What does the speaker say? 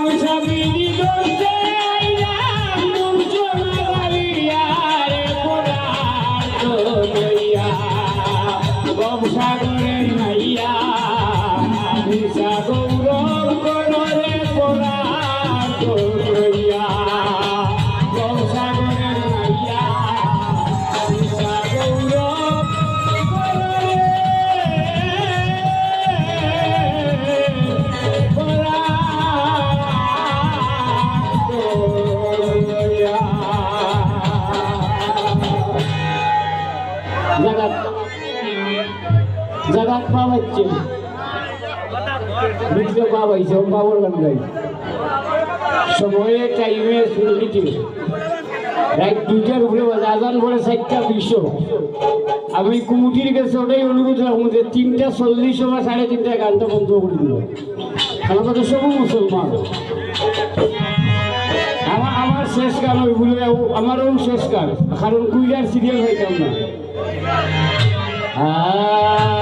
গামছা সময়ে টাইমে শুরু দিচ্ছে রাত দুইটার উপরে আজান পরে চারটা বিশ্ব আমি কুমুটির কাছে ওটাই অনুরোধ রাখব যে তিনটা চল্লিশ বা সাড়ে তিনটা গানটা বন্ধ করে দিল আমরা তো সবু মুসলমান আমার আমার শেষ গান ওইগুলো আমারও শেষ গান কারণ কুইলার সিরিয়াল হইতাম না আয়